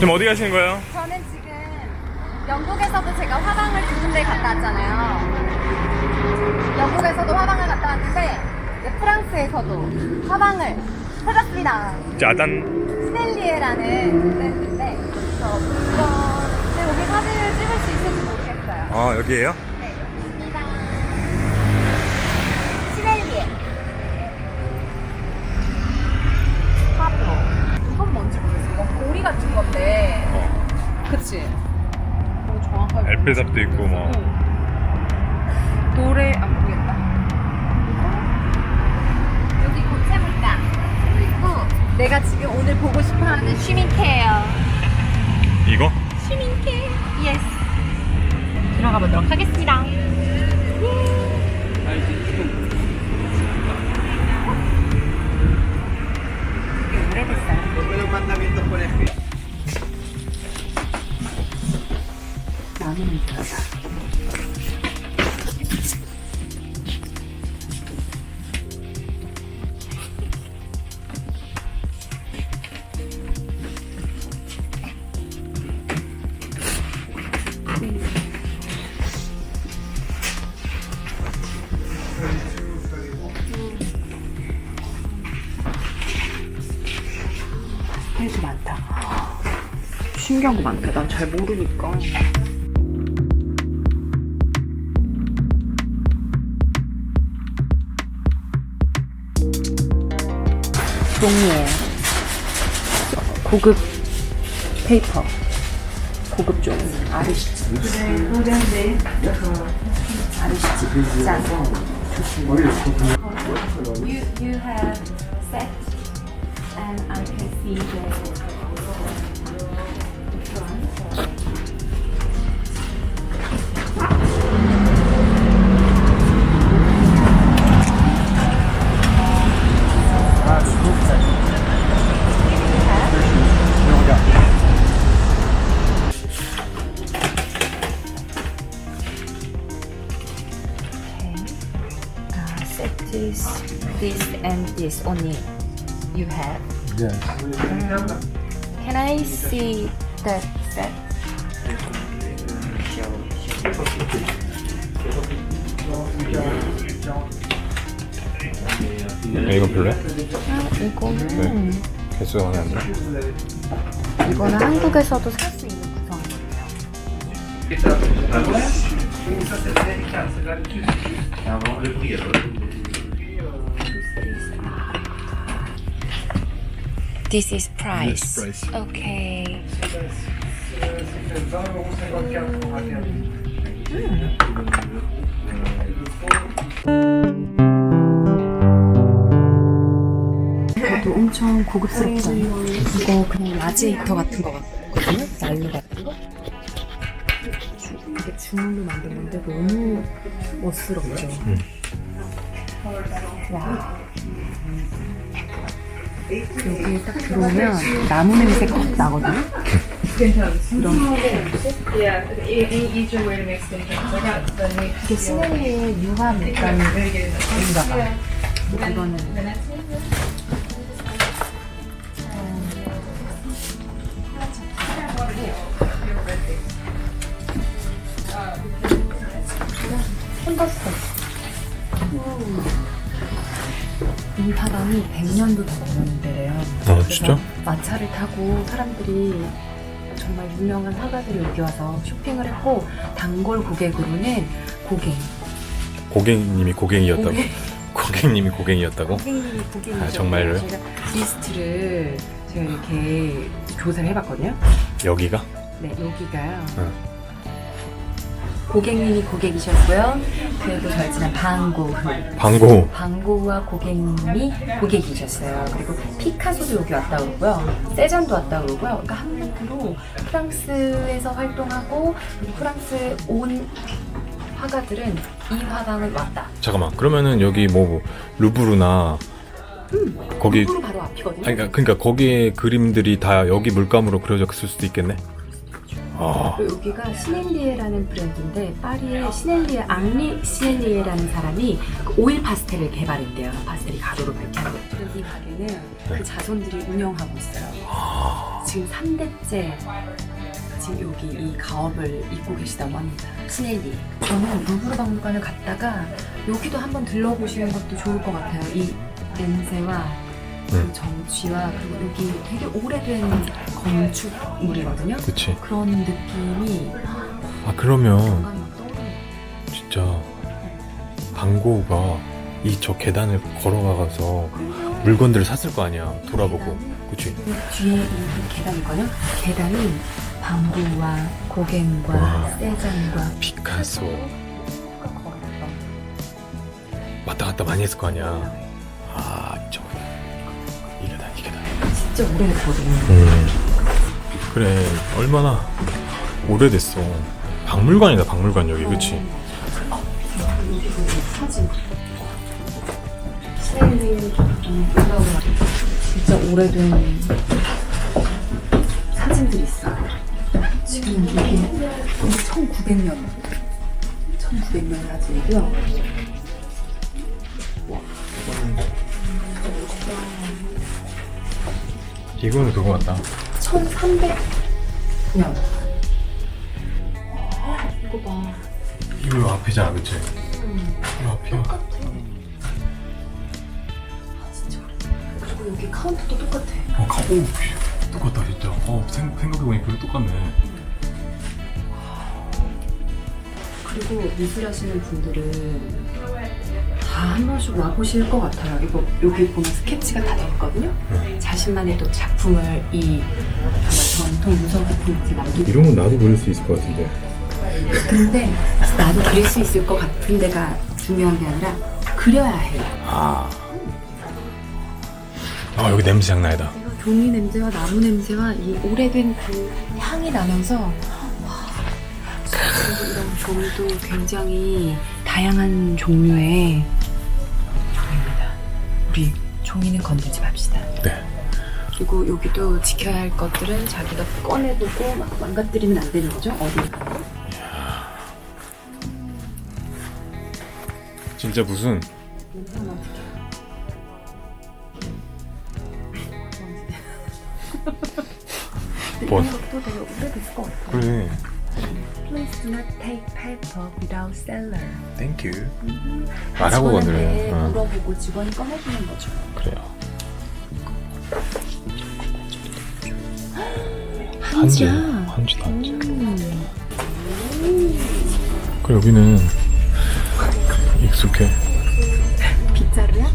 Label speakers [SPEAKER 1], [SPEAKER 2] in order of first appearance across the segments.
[SPEAKER 1] 지금 어디 가시는 거예요?
[SPEAKER 2] 저는 지금 영국에서도 제가 화방을 두 군데 갔다 왔잖아요. 영국에서도 화방을 갔다 왔는데 이제 프랑스에서도 화방을 찾았습니다.
[SPEAKER 1] 짜잔.
[SPEAKER 2] 스텔리에라는 브랜드인데 그래서 이거는 여기 사진을 찍을 수 있을지 모르겠어요.
[SPEAKER 1] 아 여기에요?
[SPEAKER 2] 네, 여기입니다. 시넬리에. 파브로. 이건 뭔지 모르겠어. 이 거 고리 같은 건데. 그치? 뭐 정확하게.
[SPEAKER 1] 엘페삽도 있고 뭐.
[SPEAKER 2] 응. 노래 안. 그리고 여기 고체물감 그리고 내가 지금 오늘 보고 싶어하는 쉬밍케어.
[SPEAKER 1] 이거?
[SPEAKER 2] 쉬밍케. 예스. 들어가 보도록 하겠습니다. 되 신기한 거 많다. 난잘 모르니까. 종이에요. 고급 페이퍼. 고급 종이. 아르시지. 아르시지. 짠. You, you have set and I can see the this, this and this only you have.
[SPEAKER 3] Yes.
[SPEAKER 2] Can I see that set?
[SPEAKER 1] 야, 이건 별로야?
[SPEAKER 2] 아, 이거는
[SPEAKER 1] 개수가 마음에 안 들어?
[SPEAKER 2] 이거는 한국에서도 살 수 있는 구성이에요. This is price.
[SPEAKER 1] price.
[SPEAKER 2] Okay. 이것도 엄청 고급스럽잖아요. 이거 그냥 라지에이터 같은 거 같거든요? 난로 같은 거? 주- 이게 주물로 만든 건데 너무 멋스럽죠? 와. 여기에 딱 들어오면 나무 냄새 확 나거든요?
[SPEAKER 4] E- e-.
[SPEAKER 2] 이게 시넬리의 유화 물감
[SPEAKER 4] Very good.
[SPEAKER 2] 인가 봐. 이거는 햄버스터. 이 사람이 100년도 더 넘는 데래요.
[SPEAKER 1] 아 진짜?
[SPEAKER 2] 마차를 타고 사람들이 정말 유명한 화가들이 여기 와서 쇼핑을 했고 단골 고객으로는 고갱.
[SPEAKER 1] 고객님이 고객이었다고? 고객님이 고객이었다고?
[SPEAKER 2] 고객님이 고객이죠.
[SPEAKER 1] 아, 정말로요?
[SPEAKER 2] 제가 리스트를 제가 이렇게 조사를 해봤거든요.
[SPEAKER 1] 여기가?
[SPEAKER 2] 네, 여기가요.
[SPEAKER 1] 응.
[SPEAKER 2] 고객님이 고객이셨고요. 그리고 절친한 방고.
[SPEAKER 1] 방고
[SPEAKER 2] 방고와 고객님이 고객이셨어요. 그리고 피카소도 여기 왔다 그러고요. 세잔도 왔다 그러고요. 그러니까 한국으로 프랑스에서 활동하고 그리고 프랑스에 온 화가들은 이 화방을 왔다.
[SPEAKER 1] 잠깐만 그러면은 여기 뭐 루브르나 거기
[SPEAKER 2] 루브르 바로 앞이거든요.
[SPEAKER 1] 아니 그러니까, 그러니까 거기에 그림들이 다 여기 물감으로 그려졌을 수도 있겠네 아,
[SPEAKER 2] 그리고 여기가 시넬리에라는 브랜드인데 파리의 시넬리에 앙리 시넬리에라는 사람이 그 오일 파스텔을 개발했대요. 파스텔이 가로로 밝혀는 그래서 이 가게는 그 자손들이 운영하고 있어요. 지금 3대째 지금 여기 이 가업을 잇고 계시다고 합니다. 시넬리. 저는 루브르 박물관을 갔다가 여기도 한번 들러보시는 것도 좋을 것 같아요. 이 냄새와 그
[SPEAKER 1] 음.
[SPEAKER 2] 정취와 그리고 여기 되게 오래된 건축물이거든요.
[SPEAKER 1] 그치.
[SPEAKER 2] 그런 느낌이
[SPEAKER 1] 아, 그러면
[SPEAKER 2] 떠오르는
[SPEAKER 1] 진짜 방고우가 이 저 계단을 걸어가서 물건들을 샀을 거 아니야. 돌아보고. 그치.
[SPEAKER 2] 그리고 뒤에 이 계단 있거든요. 계단이 방구와 고갱과
[SPEAKER 1] 와.
[SPEAKER 2] 세잔과
[SPEAKER 1] 피카소.
[SPEAKER 2] 걸었던
[SPEAKER 1] 왔다 갔다 많이 했을 거 아니야. 아, 이 계단.
[SPEAKER 2] 진짜 오래됐거든요.
[SPEAKER 1] 음. 그래, 얼마나 오래됐어. 박물관이다, 박물관 여기, 그치?
[SPEAKER 2] 사진. 진짜 오래된 사진들이 있어요. 지금 이게 1900년 1900년 사진이고요.
[SPEAKER 1] 이거는 그거 같다.
[SPEAKER 2] 1300년. 이거 봐.
[SPEAKER 1] 이거 앞이잖아, 그치? 이거 앞이야.
[SPEAKER 2] 똑같아. 아 진짜. 그리고 여기 카운터도 똑같아.
[SPEAKER 1] 어, 가, 오, 똑같다, 진짜. 어, 생, 생각해보니 그래 똑같네.
[SPEAKER 2] 그리고 미술 하시는 분들은 다 한 번씩 와보실 것 같아요. 이거 여기 보면 스케치가 다돼 있거든요.
[SPEAKER 1] 네.
[SPEAKER 2] 자신만의 또 작품을 이 정말 전통 유성 작품 이렇게 남기고.
[SPEAKER 1] 이런 건 나도 그릴 수 있을 것 같은데.
[SPEAKER 2] 근데 나도 그릴 수 있을 것 같은 데가 중요한 게 아니라 그려야 해요.
[SPEAKER 1] 아. 아, 여기 냄새 장난 아니다.
[SPEAKER 2] 이거 종이 냄새와 나무 냄새와 이 오래된 그 향이 나면서 와, 그리고 이런 종이도 굉장히 다양한 종류의. 우리 종이는 건들지 맙시다.
[SPEAKER 1] 네.
[SPEAKER 2] 그리고 여기도 지켜야 할 것들은 자기가 꺼내보고 막 망가뜨리면 안 되는 거죠? 가나.
[SPEAKER 1] 진짜 무슨
[SPEAKER 2] 냄새는 어떻게
[SPEAKER 1] 뭔?
[SPEAKER 2] 이런 것도 되게 오래됐을 것 같아요.
[SPEAKER 1] 그래.
[SPEAKER 2] Please do not take paper without seller.
[SPEAKER 1] 땡큐. 말하고 건드려.
[SPEAKER 2] 직원한테
[SPEAKER 1] 응.
[SPEAKER 2] 물어보고 직원이 꺼내주는 거죠.
[SPEAKER 1] 그래요. 한지.
[SPEAKER 2] 한지야.
[SPEAKER 1] 한지다, 한지.
[SPEAKER 2] 음.
[SPEAKER 1] 그래, 여기는 익숙해.
[SPEAKER 2] 빗자루야?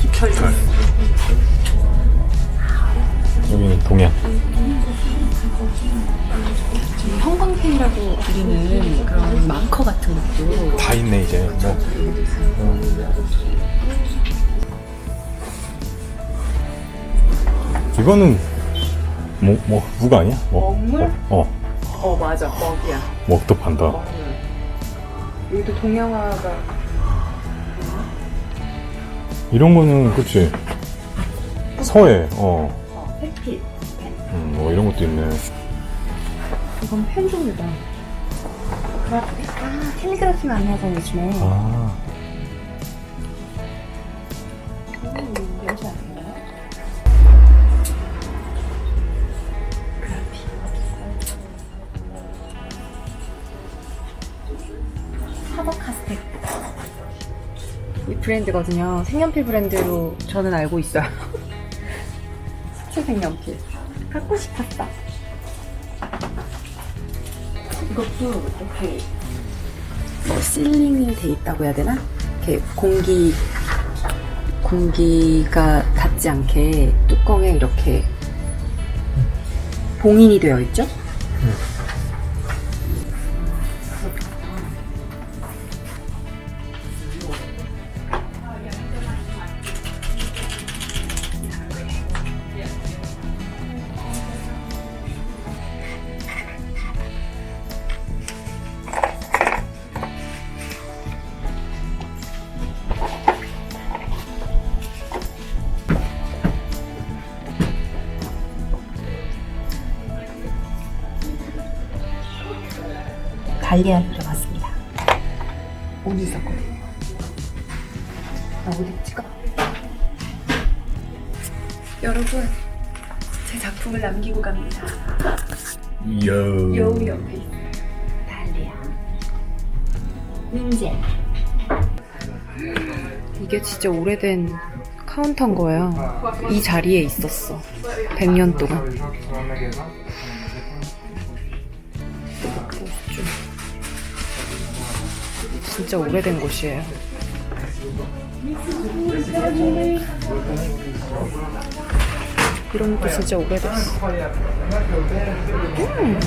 [SPEAKER 2] 깃털.
[SPEAKER 1] 여기는 동양.
[SPEAKER 2] 형광펜이라고 부르는 그런 마커 같은 것도
[SPEAKER 1] 다 있네, 이제. 뭐. 어. 이거는 뭐, 뭐, 무가 아니야? 뭐.
[SPEAKER 2] 먹물?
[SPEAKER 1] 어,
[SPEAKER 2] 어 맞아 먹이야.
[SPEAKER 1] 먹도 판다.
[SPEAKER 2] 먹물. 여기도 동양화가
[SPEAKER 1] 이런 거는, 그치. 서해, 어.
[SPEAKER 2] 어, 햇빛.
[SPEAKER 1] 음, 뭐 이런 것도 있네.
[SPEAKER 2] 이건 펜 종류다. 그라피? 아, 캘리그라피 많이 하잖아, 요즘에.
[SPEAKER 1] 아,
[SPEAKER 2] 음, 뭔지 아세요? 그라피. 파버카스텍. 이 브랜드거든요. 색연필 브랜드로 저는 알고 있어요. 수채 색연필. 갖고 싶었어. 이것도 이렇게 뭐 실링이 돼 있다고 해야 되나? 이렇게 공기 공기가 닿지 않게 뚜껑에 이렇게 봉인이 되어 있죠?
[SPEAKER 3] 달리아를 그려봤습니다.
[SPEAKER 2] 옷이 있었거든요. 나 어디 찍어? 여러분, 제 작품을 남기고 갑니다.
[SPEAKER 1] 요.
[SPEAKER 2] 여우 옆에 있어요. 달리아. 민재. 이게 진짜 오래된 카운터인 거예요. 이 자리에 있었어. 100년 동안. 진짜 오래된 곳이에요. 이런 것도 진짜 오래됐어. 음.